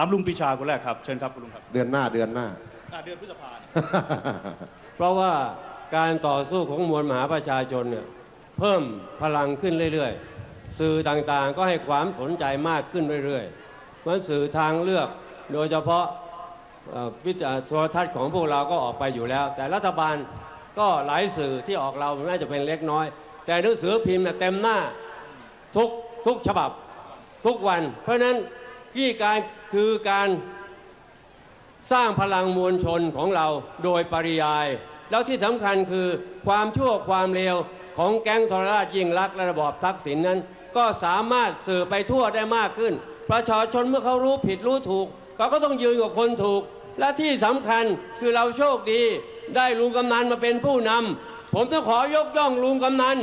ถามลุงปรีชาคนแรกครับ เชิญครับคุณลุงครับเดือนหน้าเดือนหน้าอะเดือนพฤษภาเนี่ยเพราะว่าการต่อสู้ของมวลมหาประชาชนเนี่ยเพิ่มพลังขึ้นเรื่อยๆ สื่อต่างๆก็ให้ความสนใจมากขึ้นเรื่อยๆเพราะฉะนั้นสื่อทางเลือกโดยเฉพาะเอ่อวิจารณ์โทรทัศน์ของพวกเราก็ออกไปอยู่แล้ว แต่รัฐบาลก็หลายสื่อที่ออกเราน่าจะเป็นเล็กน้อย แต่หนังสือพิมพ์เนี่ยเต็มหน้าทุกทุกฉบับทุกวัน เพราะฉะนั้น ที่การคือการสร้างพลังมวลชนของเราโดยปริยาย แล้วที่สำคัญคือความชั่วความเลวของแก๊งทรราชยิ่งรักและระบอบทักษิณนั้น ก็สามารถสื่อไปทั่วได้มากขึ้น ประชาชนเมื่อเขารู้ผิดรู้ถูกเขาก็ต้องยืนกับคนถูก และที่สำคัญคือเราโชคดีได้ลุงกำนันมาเป็นผู้นำผมต้องขอยกย่องลุงกำนัน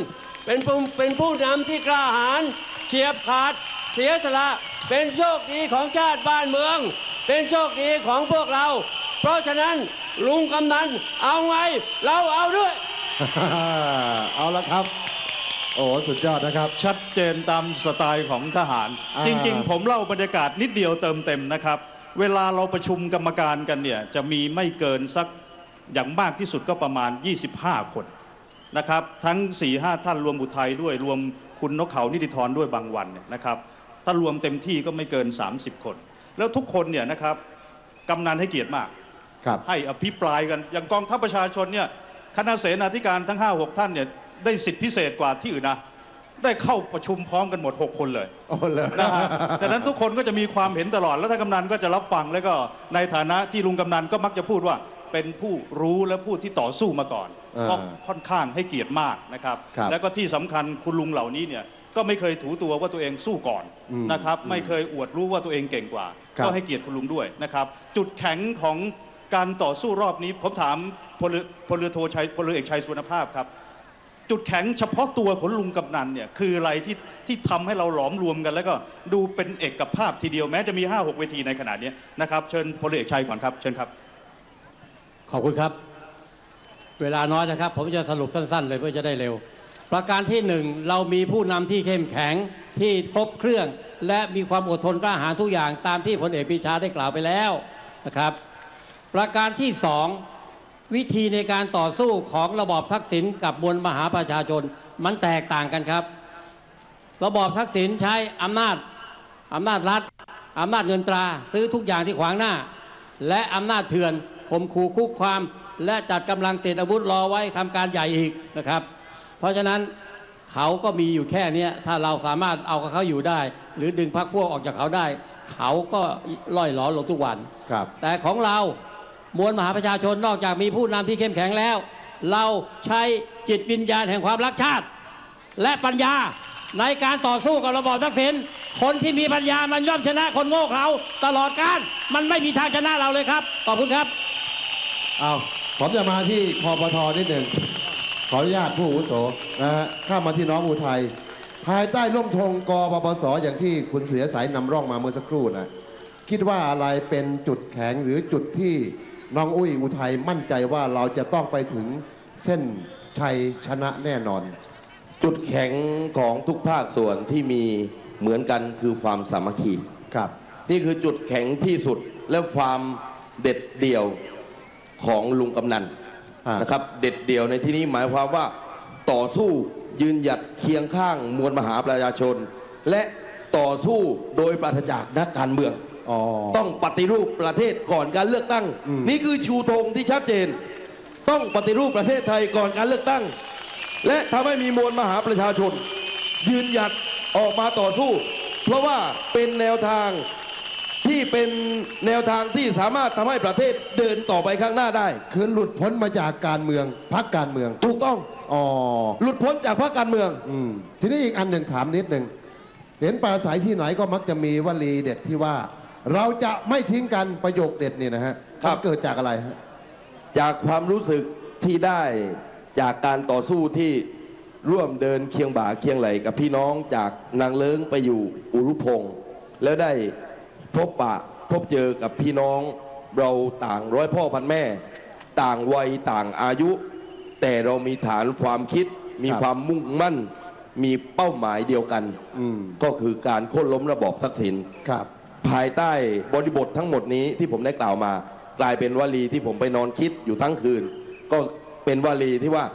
เป็นเป็นผู้นำที่กล้าหาญเฉียบขาด เสียสละเป็นโชคดีของชาติบ้านเมือง เป็นโชคดีของพวกเรา เพราะฉะนั้นลุงกำนันเอาไงเราเอาด้วย เอาละครับ โอ้สุดยอดนะครับ ชัดเจนตามสไตล์ของทหารอ่าจริง ๆ ผมเล่าบรรยากาศนิดเดียวเติมเต็มนะครับ เวลาเราประชุมกรรมการกันเนี่ยจะมีไม่เกินสักอย่างมากที่สุดก็ประมาณ 25 คนนะครับ ทั้ง4 5ท่านรวมบุทัยด้วยรวมคุณนกเขานิติธรด้วยบางวันเนี่ยนะครับ ถ้ารวมเต็มที่ก็ไม่เกิน 30 คน แล้วทุกคนเนี่ยนะครับกำนันให้เกียรติมาก ครับ ให้อภิปรายกัน อย่างกองทัพประชาชนเนี่ยคณะเสนาธิการทั้ง 5 6 ท่านเนี่ยได้สิทธิพิเศษกว่าที่อื่นนะได้เข้าประชุมพร้อมกันหมด 6 คนเลยโอ้เลยนะฮะดังนั้นทุกคนก็จะมีความเห็นตลอด แล้วท่านกำนันก็จะรับฟังแล้วก็ในฐานะที่ลุงกำนันก็มักจะพูดว่าเป็นผู้รู้และผู้ที่ต่อสู้มาก่อนอ่าก็ค่อนข้างให้เกียรติมากนะครับ ครับ แล้วก็ที่สำคัญคุณลุงเหล่านี้เนี่ย ก็ไม่เคยถูตัวว่าตัวเองสู้ก่อนอืมนะครับอืมไม่เคยอวดรู้ว่าตัวเองเก่งกว่าครับก็ให้เกียรติคุณลุงด้วยนะครับจุดแข็งของการต่อสู้รอบนี้ผมถามพลเรือพลเรือโทชัยพลเรือเอกชัยสุวรรณภาพครับ จุดแข็งเฉพาะตัวของลุงกำนันเนี่ยคืออะไรที่ที่ทำให้เราหลอมรวมกัน แล้วก็ดูเป็นเอกภาพทีเดียวแม้จะมี 5 6 เวทีในขณะนี้นะครับเชิญพลเรือเอกชัยก่อนครับเชิญครับ ขอบคุณครับ เวลาน้อยนะครับ ผมจะสรุปสั้น ๆ เลยเพื่อจะได้เร็ว ประการที่หนึ่งเรามีผู้นำที่เข้มแข็งที่ครบเครื่อง และมีความอดทนกล้าหาญทุกอย่างตามที่พลเอกปรีชาได้กล่าวไปแล้วนะครับ ประการที่สองวิธีในการต่อสู้ของระบอบทักษิณกับมวลมหาประชาชนมันแตกต่างกันครับ ระบอบทักษิณใช้อำนาจอำนาจรัฐอำนาจเงินตราซื้อทุกอย่างที่ขวางหน้า และอำนาจเถื่อนข่มขู่คุกความ และจัดกำลังติดอาวุธรอไว้ทำการใหญ่อีกนะครับ เพราะฉะนั้นเขาก็มีอยู่แค่เนี้ยถ้าเราสามารถเอากับเขาอยู่ได้ หรือดึงพรรคพวกออกจากเขาได้ เขาก็ล่อยหลอลงทุกวันครับแต่ของเรามวลมหาประชาชนนอกจากมีผู้นำที่เข้มแข็งแล้ว เราใช้จิตวิญญาณแห่งความรักชาติ และปัญญาในการต่อสู้กับระบอบทักษิณคนที่มีปัญญามันย่อมชนะคนโง่เขาตลอดการมันไม่มีทางชนะเราเลยครับ ขอบคุณครับ เอาผมจะมาที่คอปทนิดหนึ่ง ขออนุญาตผู้อาวุโสนะฮะข้ามมาที่น้องอุทัยภายใต้ร่มธงกปปสอย่างที่คุณเสือสายนำร่องมาเมื่อสักครู่นะคิดว่าอะไรเป็นจุดแข็งหรือจุดที่น้องอุ้ยอุทัยมั่นใจว่าเราจะต้องไปถึงเส้นชัยชนะแน่นอน จุดแข็งของทุกภาคส่วนที่มีเหมือนกันคือความสามัคคีครับ นี่คือจุดแข็งที่สุดและความเด็ดเดี่ยวของลุงกำนันอ่า นนะครับ เด็ดเดี่ยวในที่นี้หมายความว่าต่อสู้ยืนหยัดเคียงข้างมวลมหาประชาชน และต่อสู้โดยปราศจากนักการเมืองอ๋อต้องปฏิรูปประเทศก่อนการเลือกตั้งอืมนี่คือชูธงที่ชัดเจน ต้องปฏิรูปประเทศไทยก่อนการเลือกตั้ง และทำให้มีมวลมหาประชาชน ยืนหยัดออกมาต่อสู้ เพราะว่าเป็นแนวทาง ที่เป็นแนวทางที่สามารถทำให้ประเทศเดินต่อไปข้างหน้าได้ คือหลุดพ้นมาจากการเมืองพักการเมือง ถูกต้องอ๋อหลุดพ้นจากพรรคการเมืองอืมทีนี้อีกอันหนึ่งถามนิดหนึ่งเห็นปราศัยที่ไหนก็มักจะมีวลีเด็ดที่ว่า เราจะไม่ทิ้งกันประโยคเด็ดเนี่ยนะฮะครับมันเกิดจากอะไรฮะจากความรู้สึกที่ได้จากการต่อสู้ที่ร่วมเดินเคียงบ่าเคียงไหลกับพี่น้องจากนางเลิ้งไปอยู่อุรุพงศ์แล้วได้ พบปะพบเจอกับพี่น้องเราต่างร้อยพ่อพันแม่ ต่างวัยต่างอายุ แต่เรามีฐานความคิด มีครับความมุ่งมั่น มีเป้าหมายเดียวกันอืมก็คือการโค่นล้มระบอบทักษิณครับภายใต้บริบททั้งหมดนี้ที่ผมได้กล่าวมา กลายเป็นวลีที่ผมไปนอนคิดอยู่ทั้งคืน ก็เป็นวลีที่ว่า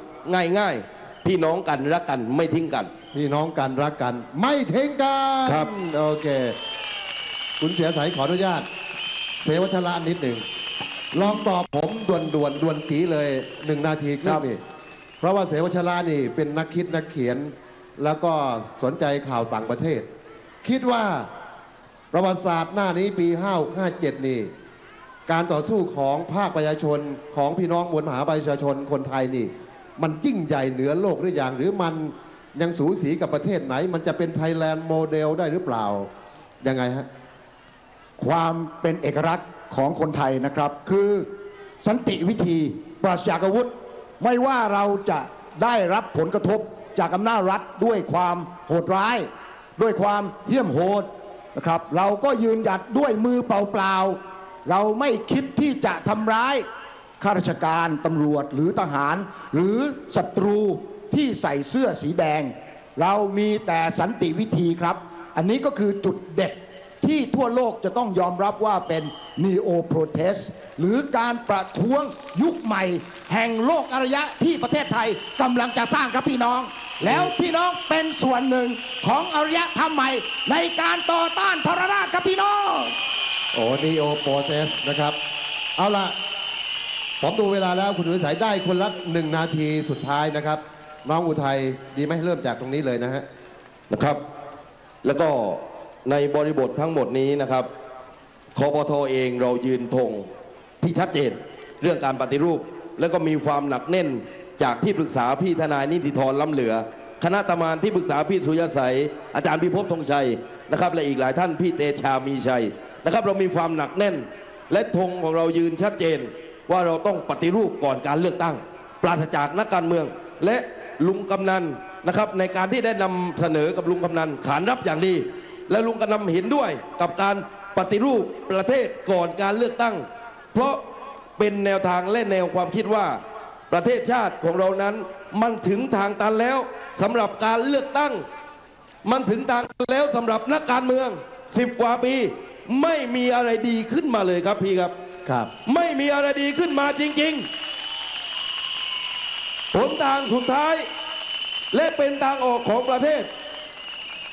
ง่ายๆพี่น้องกันรักกันไม่ทิ้งกัน พี่น้องกันรักกัน ไม่ทิ้งกันครับโอเค คุณเสียสายขออนุญาต เสวชระนิดหนึ่ง ลองตอบผมด่วนด่วนๆด่วนกีเลยหนึ่งนาทีครึ่งนี่ เพราะว่าเสวชระนี่เป็นนักคิดนักเขียน แล้วก็สนใจข่าวต่างประเทศ คิดว่าประวัติศาสตร์หน้านี้ปี557นี่ การต่อสู้ของภาคประชาชนของพี่น้องมวลมหาประชาชนคนไทยนี่ มันยิ่งใหญ่เหนือโลกหรืออย่าง หรือมันยังสูสีกับประเทศไหน มันจะเป็นไทยแลนด์โมเดลได้หรือเปล่ายังไงฮะ ความเป็นเอกลักษณ์ของคนไทยนะครับ คือสันติวิธีปราศจากอาวุธ ไม่ว่าเราจะได้รับผลกระทบจากอำนาจรัฐด้วยความโหดร้าย ด้วยความเหี้ยมโหดนะครับ เราก็ยืนหยัดด้วยมือเปล่าๆเราไม่คิดที่จะทำร้ายข้าราชการตำรวจหรือทหาร หรือศัตรูที่ใส่เสื้อสีแดง เรามีแต่สันติวิธีครับ อันนี้ก็คือจุดเด็ด ที่ทั่วโลกจะต้องยอมรับว่าเป็น neo protest หรือการประท้วงยุคใหม่ แห่งโลกอารยะที่ประเทศไทยกำลังจะสร้างครับพี่น้อง แล้วพี่น้องเป็นส่วนหนึ่งของอารยธรรมใหม่ในการต่อต้านทรราชครับพี่น้อง โอ้นีโอโปเตสนะครับ เอาละผมดูเวลาแล้วคุณสุวิสัยได้คนละหนึ่งนาทีสุดท้ายนะครับ น้องอุทัยดีไหมเริ่มจากตรงนี้เลยนะฮะนะครับ แล้วก็ ในบริบททั้งหมดนี้นะครับคอปทเองเรายืนธงที่ชัดเจนเรื่องการปฏิรูป แล้วก็มีความหนักแน่นจากที่ปรึกษาพี่ทนายนิติธรล้ำเหลือ คณะทำงานที่ปรึกษาพี่สุยสัย อาจารย์พิภพธงชัยนะครับและอีกหลายท่านพี่เตชามีชัยนะครับ เรามีความหนักแน่น และธงของเรายืนชัดเจนว่าเราต้องปฏิรูปก่อนการเลือกตั้ง ปราศจากนักการเมือง และลุงกำนันนะครับในการที่ได้นำเสนอกับลุงกำนันขานรับอย่างดี และลุงกำนันเห็นด้วยกับการปฏิรูปประเทศก่อนการเลือกตั้ง เพราะเป็นแนวทางและแนวความคิดว่า ประเทศชาติของเรานั้น มันถึงทางตันแล้วสำหรับการเลือกตั้ง มันถึงทางตันแล้วสำหรับนักการเมืองสิบกว่าปี ไม่มีอะไรดีขึ้นมาเลยครับพี่ครับครับ ไม่มีอะไรดีขึ้นมาจริงๆหนทางสุดท้าย และเป็นทางออกของประเทศ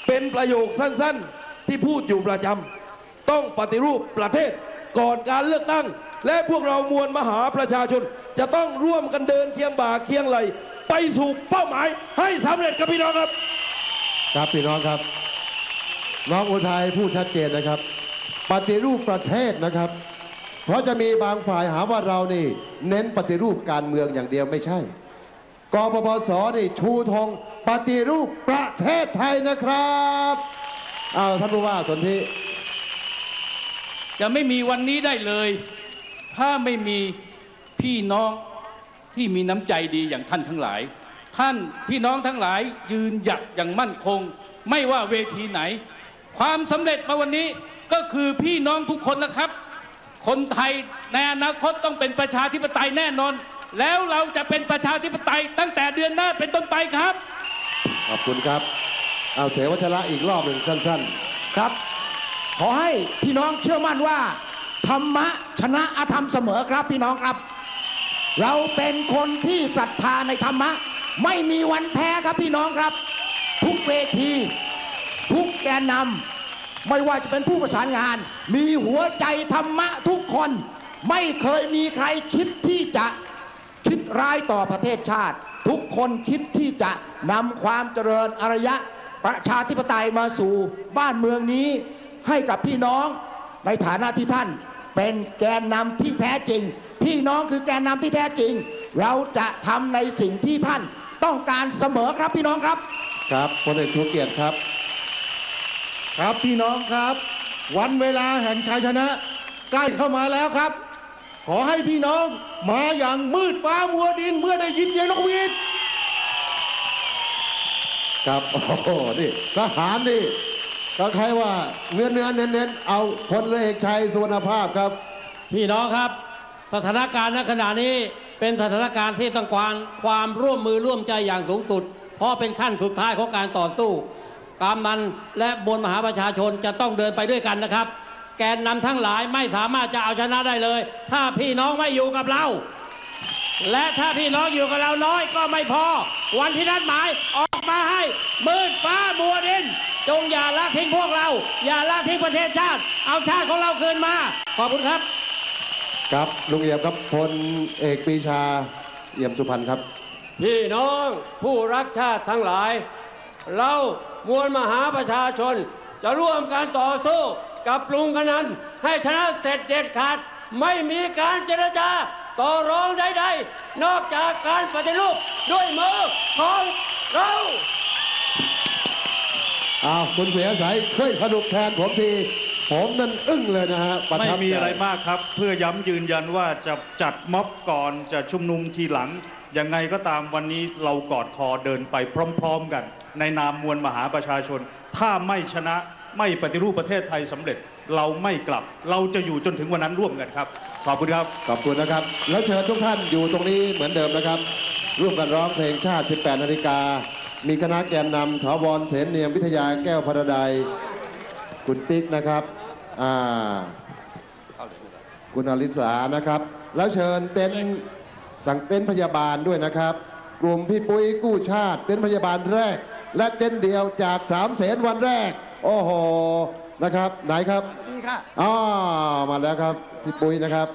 เป็นประโยคสั้นๆ ที่พูดอยู่ประจำต้องปฏิรูปประเทศก่อนการเลือกตั้ง และพวกเรามวลมหาประชาชน จะต้องร่วมกันเดินเคียงบ่าเคียงไหล ไปสู่เป้าหมายให้สำเร็จครับพี่น้องครับ ครับพี่น้องครับ น้องอุทัยพูดชัดเจนนะครับ ปฏิรูปประเทศนะครับ เพราะจะมีบางฝ่ายหาว่าเรานี่ เน้นปฏิรูปการเมืองอย่างเดียวไม่ใช่กปปสนี่ชูธง ปฏิรูปประเทศไทยนะครับเอาท่านผู้ว่าสนธิจะไม่มีวันนี้ได้เลย ถ้าไม่มีพี่น้องที่มีน้ำใจดีอย่างท่านทั้งหลาย ท่านพี่น้องทั้งหลายยืนหยัดอย่างมั่นคง ไม่ว่าเวทีไหน ความสำเร็จมาวันนี้ก็คือพี่น้องทุกคนนะครับ คนไทยในอนาคตต้องเป็นประชาธิปไตยแน่นอน แล้วเราจะเป็นประชาธิปไตยตั้งแต่เดือนหน้าเป็นต้นไปครับ ขอบคุณครับ เอาเสวัชระอีกรอบหนึ่งสั้น ครับ ขอให้พี่น้องเชื่อมั่นว่า ธรรมะชนะอธรรมเสมอครับพี่น้องครับ เราเป็นคนที่ศรัทธาในธรรมะ ไม่มีวันแพ้ครับพี่น้องครับ ทุกเวที ทุกแกนนำไม่ว่าจะเป็นผู้ประสานงาน มีหัวใจธรรมะทุกคน ไม่เคยมีใครคิดที่จะคิดร้ายต่อประเทศชาติ ทุกคนคิดที่จะนำความเจริญอารยะประชาธิปไตยมาสู่บ้านเมืองนี้ให้กับพี่น้องในฐานะที่ท่านเป็นแกนนำที่แท้จริง พี่น้องคือแกนนำที่แท้จริง เราจะทำในสิ่งที่ท่านต้องการเสมอครับพี่น้องครับๆครับพลเอกชูเกียรติครับ ครับพี่น้องครับ วันเวลาแห่งชัยชนะใกล้เข้ามาแล้วครับ ขอให้พี่น้องมาอย่างมืดฟ้ามัวดินเมื่อได้ยินเสียงนกหวีดครับโอ้โหนี่ทหารนี่ก็ใครว่าเนื้อเนื้อเน้นเน้นๆเอาพลเอกชัยสุวรรณภาพครับ พี่น้องครับ สถานการณ์ณขณะนี้เป็นสถานการณ์ที่ต้องการความร่วมมือร่วมใจอย่างสูงสุด เพราะเป็นขั้นสุดท้ายของการต่อสู้กำมันและบนมหาประชาชนจะต้องเดินไปด้วยกันนะครับ แกนนำทั้งหลายไม่สามารถจะเอาชนะได้เลย ถ้าพี่น้องไม่อยู่กับเรา และถ้าพี่น้องอยู่กับเราน้อยก็ไม่พอ วันที่นัดหมายออกมาให้มืดฟ้ามัวดิน จงอย่าละทิ้งพวกเรา อย่าละทิ้งประเทศชาติ เอาชาติของเราคืนมา ขอบคุณครับ ครับลุงเอี่ยมครับพลเอกปรีชาเอี่ยมสุพรรณครับ พี่น้องผู้รักชาติทั้งหลาย เรามวลมหาประชาชนจะร่วมการต่อสู้ กับลุงกนันให้ชนะเสร็จเด็ดขาด ไม่มีการเจรจาต่อรองใดๆ นอกจากการปฏิรูปด้วยมือของเราอ้าวคุณเสียสายช่วยสรุปแทนผมทีผมนั่นอึ้งเลยนะฮะประไม่ทับใจมีอะไรมากครับ เพื่อย้ำยืนยันว่าจะจัดม็อบก่อนจะชุมนุมทีหลัง ยังไงก็ตามวันนี้เรากอดคอเดินไปพร้อม ๆ กัน ในนามมวลมหาประชาชน ถ้าไม่ชนะ ไม่ปฏิรูปประเทศไทยสำเร็จเราไม่กลับ เราจะอยู่จนถึงวันนั้นร่วมกันครับ ขอบคุณครับ ขอบคุณนะครับ แล้วเชิญทุกท่านอยู่ตรงนี้เหมือนเดิมนะครับ ร่วมกันร้องเพลงชาติ 18 นาฬิกา มีคณะแกนนำถาวรเสนเนียมวิทยาแก้วพระใดคุณติ๊กนะครับอ่าคุณอลิสานะครับ แล้วเชิญเต็นต่างเต็นพยาบาลด้วยนะครับ กลุ่มพี่ปุ้ยกู้ชาติ เต็นพยาบาลแรก และเต็นเดียวจากสามเสนวันแรก โอ้โหนะครับ ไหนครับนี่ค่ะอ๋อมาแล้วครับพี่ปุ้ยนะครับ